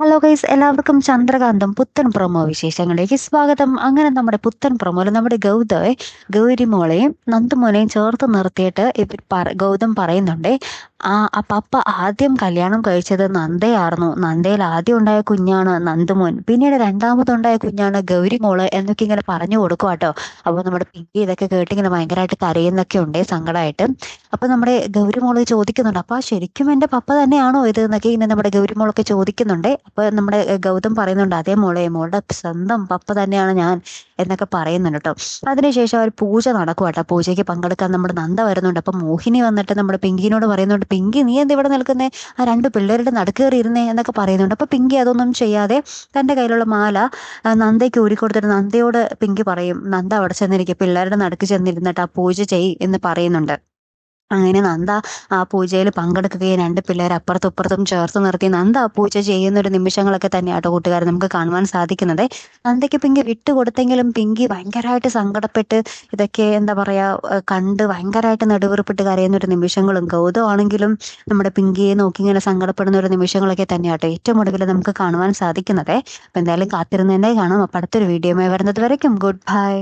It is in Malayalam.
ഹലോ ഗൈസ് എല്ലാവർക്കും ചന്ദ്രകാന്തം പുത്തൻ പ്രൊമോ വിശേഷങ്ങളിലേക്ക് സ്വാഗതം. അങ്ങനെ നമ്മുടെ പുത്തൻ പ്രൊമോയിൽ നമ്മുടെ ഗൗതമെ ഗൗരിമോളെയും നന്ദുമോനെയും ചേർത്ത് നിർത്തിയിട്ട് ഇവർ ഗൗതം പറയുന്നുണ്ട് ആ പപ്പ ആദ്യം കല്യാണം കഴിച്ചത് നന്ദയായിരുന്നു. നന്ദയിൽ ആദ്യം ഉണ്ടായ കുഞ്ഞാണ് നന്ദുമോൻ. പിന്നീട് രണ്ടാമതുണ്ടായ കുഞ്ഞാണ് ഗൗരിമോൾ എന്നൊക്കെ ഇങ്ങനെ പറഞ്ഞു കൊടുക്കും കേട്ടോ. അപ്പോൾ നമ്മുടെ പിങ്കി ഇതൊക്കെ കേട്ടിങ്ങനെ ഭയങ്കരമായിട്ട് കരയുന്നൊക്കെ ഉണ്ട് സങ്കടമായിട്ട്. അപ്പോൾ നമ്മുടെ ഗൗരിമോൾ ചോദിക്കുന്നുണ്ട് അപ്പോൾ ശരിക്കും എന്റെ പപ്പ തന്നെയാണോ ഇത്? എന്നൊക്കെ ഇങ്ങനെ നമ്മുടെ ഗൗരിമോളൊക്കെ ചോദിക്കുന്നുണ്ട്. അപ്പോൾ നമ്മുടെ ഗൗതം പറയുന്നുണ്ട് അതേ മോളെ മോളുടെ സ്വന്തം പപ്പ തന്നെയാണ് ഞാൻ എന്നൊക്കെ പറയുന്നുണ്ട് കേട്ടോ. അതിനുശേഷം ഒരു പൂജ നടക്കും കേട്ടോ. പൂജയ്ക്ക് പങ്കെടുക്കാൻ നമ്മുടെ നന്ദ വരുന്നുണ്ട്. അപ്പം മോഹിനി വന്നിട്ട് നമ്മുടെ പിങ്കിനോട് പറയുന്നുണ്ട് പിങ്കി നീ എന്ത് ഇവിടെ നിൽക്കുന്നേ? ആ രണ്ട് പിള്ളേരുടെ നടുക്കേറി ഇരുന്നേ എന്നൊക്കെ പറയുന്നുണ്ട്. അപ്പോൾ പിങ്കി അതൊന്നും ചെയ്യാതെ തന്റെ കയ്യിലുള്ള മാല നന്ദയ്ക്ക് ഊരിക്കൊടുത്തിട്ട് നന്ദയോട് പിങ്കി പറയും നന്ദ അവിടെ ചെന്നിരിക്കും പിള്ളേരുടെ നടക്ക് ചെന്നിരുന്നിട്ട് ആ പൂജ ചെയ് എന്ന് പറയുന്നുണ്ട്. അങ്ങനെ നന്ദ ആ പൂജയിൽ പങ്കെടുക്കുകയും രണ്ട് പിള്ളേരെ അപ്പുറത്തും ഇപ്പുറത്തും ചേർത്ത് നിർത്തി. നന്ദ ആ പൂജ ചെയ്യുന്ന ഒരു നിമിഷങ്ങളൊക്കെ തന്നെയാട്ടോ കൂട്ടുകാർ നമുക്ക് കാണുവാൻ സാധിക്കുന്നത്. നന്ദയ്ക്ക് പിങ്കി വിട്ടുകൊടുത്തെങ്കിലും പിങ്കി ഭയങ്കരമായിട്ട് സങ്കടപ്പെട്ട് ഇതൊക്കെ എന്താ പറയാ കണ്ട് ഭയങ്കരമായിട്ട് നെടുവീർപ്പിട്ട് കരയുന്ന ഒരു നിമിഷങ്ങളും ഗൗതം ആണെങ്കിലും നമ്മുടെ പിങ്കിയെ നോക്കി ഇങ്ങനെ സങ്കടപ്പെടുന്ന ഒരു നിമിഷങ്ങളൊക്കെ തന്നെ ആട്ടോ ഏറ്റവും ഒടുവിൽ നമുക്ക് കാണുവാൻ സാധിക്കുന്നത്. അപ്പൊ എന്തായാലും കാത്തിരുന്നതിനെ കാണാം. അപ്പൊ അടുത്തൊരു വീഡിയോമായി വരുന്നത് വരയ്ക്കും. Good bye.